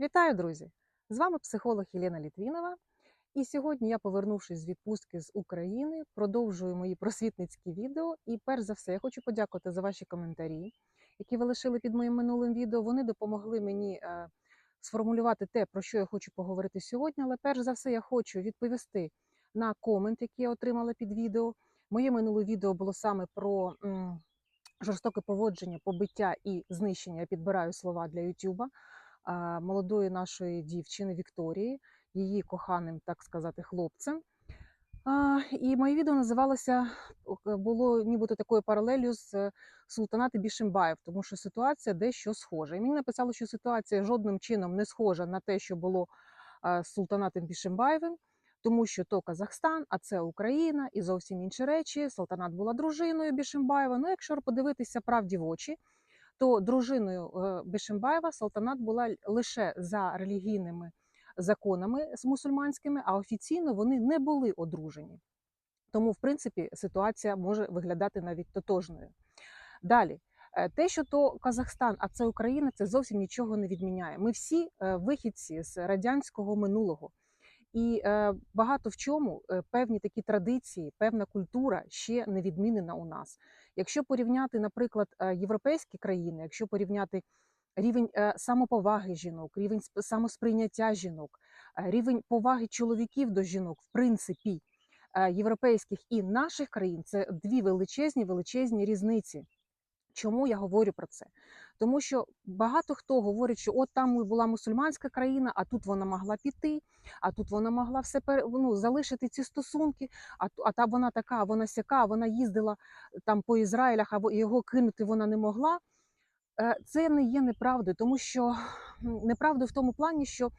Вітаю, друзі! З вами психолог Єлена Літвінова. І сьогодні я, повернувшись з відпустки з України, продовжую мої просвітницькі відео. І перш за все, я хочу подякувати за ваші коментарі, які ви лишили під моїм минулим відео. Вони допомогли мені е, сформулювати те, про що я хочу поговорити сьогодні. Але перш за все, я хочу відповісти на комент, який я отримала під відео. Моє минуле відео було саме про жорстоке поводження, побиття і знищення. Я підбираю слова для Ютуба молодої нашої дівчини Вікторії, її коханим, так сказати, хлопцем. І моє відео називалося е, було нібито такою паралелью з е, Султанати Бішимбаєв, тому що ситуація дещо схожа. І мені написало, що ситуація жодним чином не схожа на те, що було з Султанатом Бішимбаєвим, тому що то Казахстан, а це Україна і зовсім інші речі. Султанат була дружиною Бішимбаєва. Ну, якщо подивитися правді в очі, то дружиною е, Бішимбаєва Салтанат була лише за релігійними законами з мусульманськими, а офіційно вони не були одружені. Тому, в принципі, ситуація може виглядати навіть тотожною. Далі, е, те, що то Казахстан, а це Україна, це зовсім нічого не відміняє. Ми всі е, вихідці з радянського минулого. І е, багато в чому е, певні такі традиції, певна культура ще не відмінена у нас. Якщо порівняти, наприклад, е, європейські країни, якщо порівняти рівень самоповаги жінок, рівень сп- самосприйняття жінок, рівень поваги чоловіків до жінок, в принципі, європейських і наших країн, це дві величезні величезні різниці. Чому я говорю про це? Тому що багато хто говорить, що от там була мусульманська країна, а тут вона могла піти, а тут вона могла все ну, залишити ці стосунки, а, а та вона така, вона сяка, вона їздила там по Ізраїлях, або його кинути вона не могла. Е, Це не є неправдою, тому що м, неправдою в тому плані, що Е,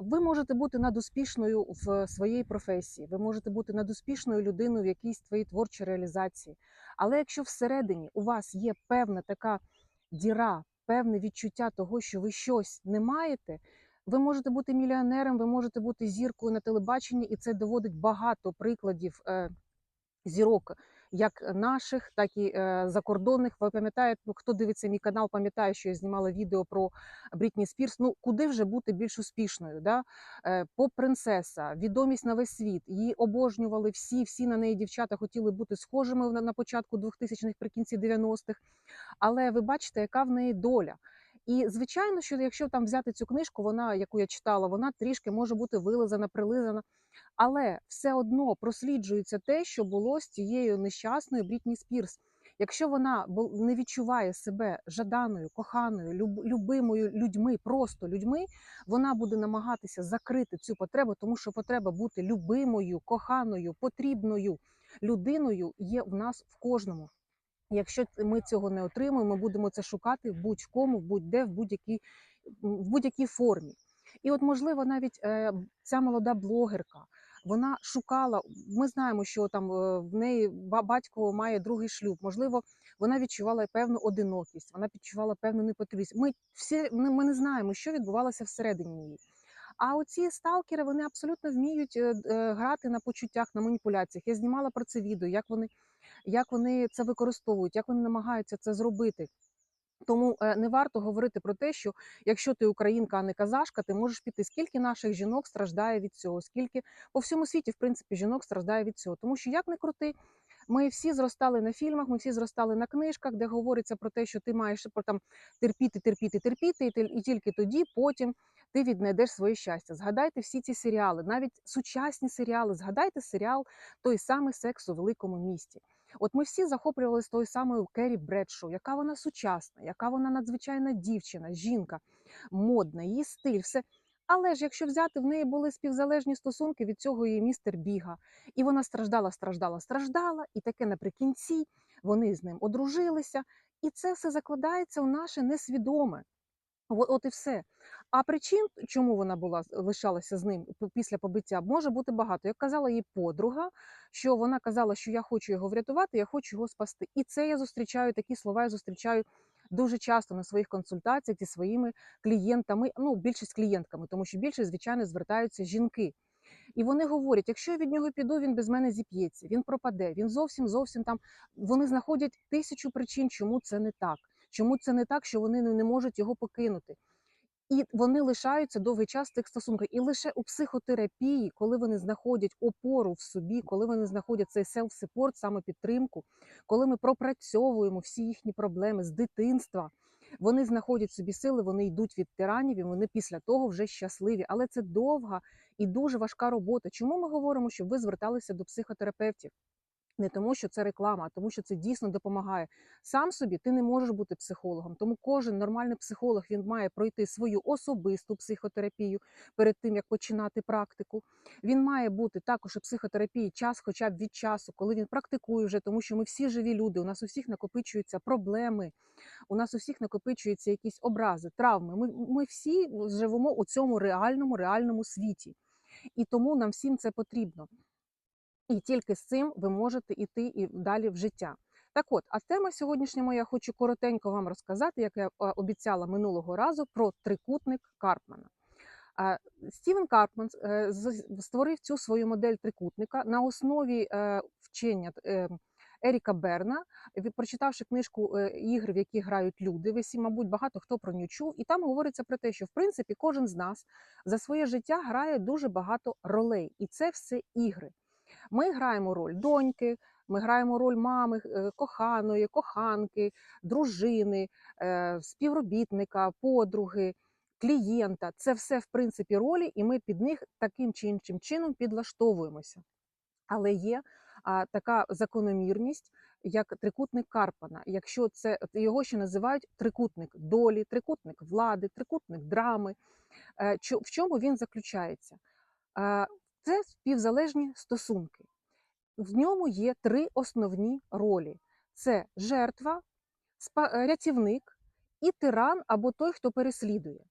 Ви можете бути надуспішною в своїй професії, ви можете бути надуспішною людиною в якійсь твоїй творчій реалізації. Але якщо всередині у вас є певна така діра, певне відчуття того, що ви щось не маєте, ви можете бути мільйонером, ви можете бути зіркою на телебаченні, і це доводить багато прикладів е, зірок, як наших, так і е, закордонних. Ви пам'ятаєте, ну хто дивиться мій канал, пам'ятає, що я знімала відео про Брітні Спірс. Ну куди вже бути більш успішною? Да? Е, Поп-принцеса, відомість на весь світ. Її обожнювали всі, всі на неї дівчата хотіли бути схожими на початку 2000-х, при кінці 90-х. Але ви бачите, яка в неї доля. І звичайно, що якщо там взяти цю книжку, вона, яку я читала, вона трішки може бути вилизана, прилизана. Але все одно просліджується те, що було з цією нещасною Брітні Спірс. Якщо вона не відчуває себе жаданою, коханою, люб- любимою людьми, просто людьми, вона буде намагатися закрити цю потребу, тому що потреба бути любимою, коханою, потрібною людиною є в нас в кожному. Якщо ми цього не отримуємо, ми будемо це шукати будь-кому, будь-де, в будь-якій в будь-якій формі. І от, можливо, навіть е, ця молода блогерка. Вона шукала. Ми знаємо, що там е, в неї ба- батько має другий шлюб. Можливо, вона відчувала певну одинокість, вона відчувала певну непотрібність. Ми всі ми не знаємо, що відбувалося всередині її. А оці сталкери вони абсолютно вміють е, грати на почуттях, на маніпуляціях. Я знімала про це відео, як вони як вони це використовують, як вони намагаються це зробити. Тому е, не варто говорити про те, що якщо ти українка, а не казашка, ти можеш піти. Скільки наших жінок страждає від цього? Скільки по всьому світі, в принципі, жінок страждає від цього, тому що як не крути. Ми всі зростали на фільмах, ми всі зростали на книжках, де говориться про те, що ти маєш про там терпіти, терпіти, терпіти, і, тільки тоді потім ти віднайдеш своє щастя. Згадайте всі ці серіали, навіть сучасні серіали. Згадайте серіал той самий секс у великому місті. От ми всі захоплювалися тою самою Керрі Бредшоу, яка вона сучасна, яка вона надзвичайна дівчина, жінка, модна, її стиль, все. Але ж якщо взяти, в неї були співзалежні стосунки від цього її містер Біга. І вона страждала, страждала, страждала, і таке наприкінці вони з ним одружилися. І це все закладається у наше несвідоме. От, от і все. А причин, чому вона була лишалася з ним після побиття, може бути багато. Як казала їй подруга, що вона казала, що я хочу його врятувати, я хочу його спасти. І це я зустрічаю такі слова. Я зустрічаю дуже часто на своїх консультаціях зі своїми клієнтами. Ну, більшість клієнтками, тому що більше, звичайно, звертаються жінки. І вони говорять: якщо я від нього піду, він без мене зіп'ється, він пропаде, він зовсім зовсім там. Вони знаходять тисячу причин, чому це не так. Чому це не так, що вони не можуть його покинути. І вони лишаються довгий час в цих стосунках. І лише у психотерапії, коли вони знаходять опору в собі, коли вони знаходять цей селф-сепорт, самопідтримку, коли ми пропрацьовуємо всі їхні проблеми з дитинства, вони знаходять собі сили, вони йдуть від тиранів, і вони після того вже щасливі. Але це довга і дуже важка робота. Чому ми говоримо, щоб ви зверталися до психотерапевтів? Не тому, що це реклама, а тому, що це дійсно допомагає. Сам собі ти не можеш бути психологом. Тому кожен нормальний психолог він має пройти свою особисту психотерапію перед тим, як починати практику. Він має бути також у психотерапії час, хоча б від часу, коли він практикує вже, тому що ми всі живі люди. У нас у всіх накопичуються проблеми, у нас у всіх накопичуються якісь образи, травми. Ми, ми всі живемо у цьому реальному, реальному світі. І тому нам всім це потрібно. І тільки з цим ви можете йти і далі в життя. Так от, а тема сьогоднішня моя я хочу коротенько вам розказати, як я обіцяла минулого разу, про трикутник Карпмана. Стівен Карпман е, створив цю свою модель трикутника на основі е, вчення е, Еріка Берна, прочитавши книжку ігри, в які грають люди. Ви всі, мабуть, багато хто про нього чув, і там говориться про те, що в принципі кожен з нас за своє життя грає дуже багато ролей, і це все ігри. Ми граємо роль доньки, ми граємо роль мами, е, коханої, коханки, дружини, е, співробітника, подруги, клієнта. Це все в принципі ролі, і ми під них таким чи іншим чином підлаштовуємося. Але є така закономірність, як трикутник Карпана. Якщо це його ще називають трикутник долі, трикутник влади, трикутник драми. Е, В чому він заключається? Це співзалежні стосунки. В ньому є три основні ролі: це жертва, е, рятівник і тиран або той, хто переслідує.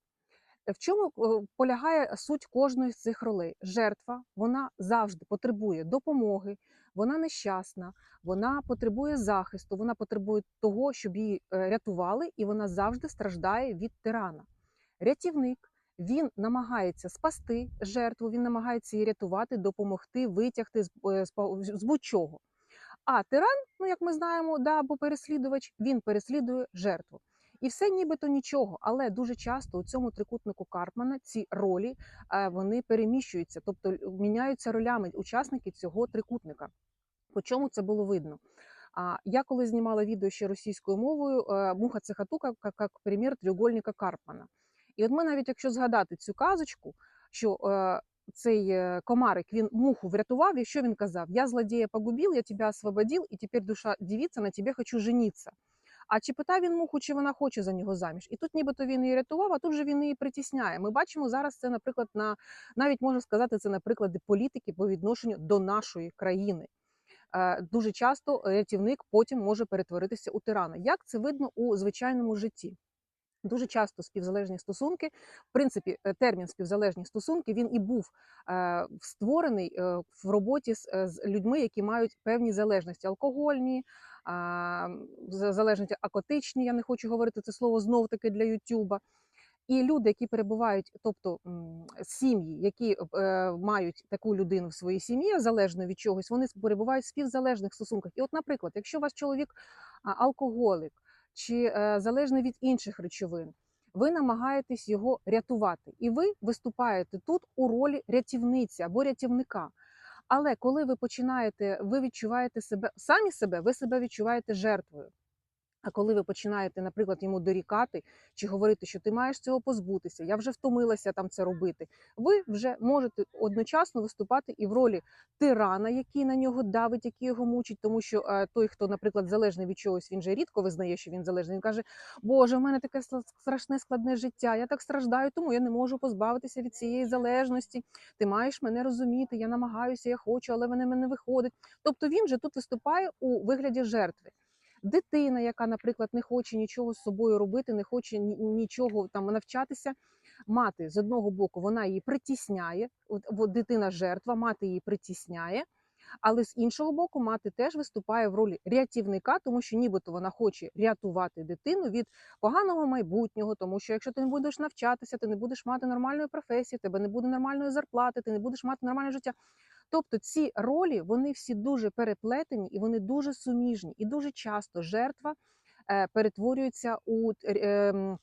В чому е, полягає суть кожної з цих ролей? Жертва вона завжди потребує допомоги, вона нещасна, вона потребує захисту, вона потребує того, щоб її е, рятували, і вона завжди страждає від тирана. Рятівник він намагається спасти жертву, він намагається її рятувати, допомогти, витягти з, е, з з будь-чого. А тиран, ну як ми знаємо, да, або переслідувач, він переслідує жертву. І все нібито нічого, але дуже часто у цьому трикутнику Карпмана ці ролі е, вони переміщуються, тобто міняються ролями учасники цього трикутника. По чому це було видно? А я коли знімала відео ще російською мовою, е, муха цехатука як, як примір треугольника Карпмана. І от ми навіть якщо згадати цю казочку, що е, цей е, комарик він муху врятував, і що він казав? Я злодія погубив, я тебе освободив, і тепер душа дівіться, на тебе хочу жениться. А чи питав він муху, чи вона хоче за нього заміж? І тут нібито він її рятував, а тут же він її притісняє. Ми бачимо зараз це, наприклад, на навіть можна сказати, це на приклади політики по відношенню до нашої країни. Е, Дуже часто рятівник потім може перетворитися у тирана. Як це видно у звичайному житті? Дуже часто співзалежні стосунки, в принципі, е, термін співзалежні стосунки він і був е, створений е, в роботі з, е, з людьми, які мають певні залежності алкогольні, а, залежності акотичні. Я не хочу говорити це слово знов таки для Ютуба. І люди, які перебувають, тобто сім'ї, які е, мають таку людину в своїй сім'ї, залежно від чогось, вони перебувають в співзалежних стосунках. І, от, наприклад, якщо у вас чоловік алкоголік чи е, залежний від інших речовин, ви намагаєтесь його рятувати, і ви виступаєте тут у ролі рятівниці або рятівника. Але коли ви починаєте, ви відчуваєте себе самі себе, ви себе відчуваєте жертвою. А коли ви починаєте, наприклад, йому дорікати чи говорити, що ти маєш цього позбутися, я вже втомилася там це робити. Ви вже можете одночасно виступати і в ролі тирана, який на нього давить, який його мучить, тому що е, той, хто, наприклад, залежний від чогось, він же рідко визнає, що він залежний. Він каже: Боже, в мене таке страшне складне життя. Я так страждаю, тому я не можу позбавитися від цієї залежності. Ти маєш мене розуміти, я намагаюся, я хочу, але мене не виходить. Тобто він же тут виступає у вигляді жертви. Дитина, яка, наприклад, не хоче нічого з собою робити, не хоче нічого там навчатися. Мати з одного боку вона її притісняє, от, дитина жертва, мати її притісняє. Але з іншого боку, мати теж виступає в ролі рятівника, тому що нібито вона хоче рятувати дитину від поганого майбутнього, тому що якщо ти не будеш навчатися, ти не будеш мати нормальної професії, тебе не буде нормальної зарплати, ти не будеш мати нормальне життя. Тобто ці ролі вони всі дуже переплетені і вони дуже суміжні. І дуже часто жертва е, перетворюється у е,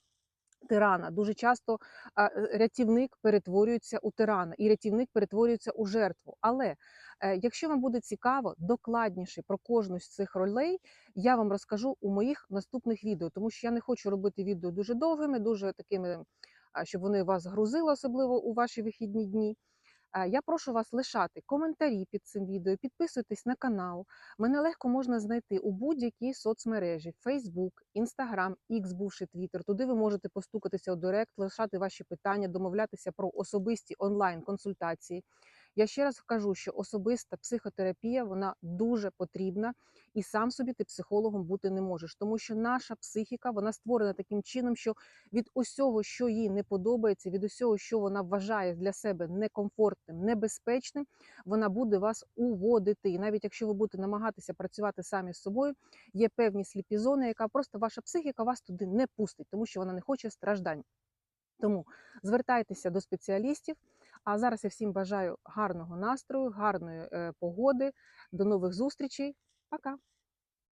тирана. Дуже часто е, рятівник перетворюється у тирана, і рятівник перетворюється у жертву. Але якщо вам буде цікаво докладніше про кожну з цих ролей, я вам розкажу у моїх наступних відео, тому що я не хочу робити відео дуже довгими, дуже такими, щоб вони вас грузили, особливо у ваші вихідні дні. Е, Я прошу вас лишати коментарі під цим відео, підписуйтесь на канал. Мене легко можна знайти у будь-якій соцмережі: Facebook, Instagram, X, бувший Twitter. Туди ви можете постукатися у Директ, лишати ваші питання, домовлятися про особисті онлайн-консультації. Я ще раз кажу, що особиста психотерапія вона дуже потрібна, і сам собі ти психологом бути не можеш, тому що наша психіка вона створена таким чином, що від усього, що їй не подобається, від усього, що вона вважає для себе некомфортним, небезпечним, вона буде вас уводити. І навіть якщо ви будете намагатися працювати самі з собою, є певні сліпі зони, яка просто ваша психіка вас туди не пустить, тому що вона не хоче страждань. Тому звертайтеся до спеціалістів. А зараз я всім бажаю гарного настрою, гарної е, погоди. До нових зустрічей. Пока!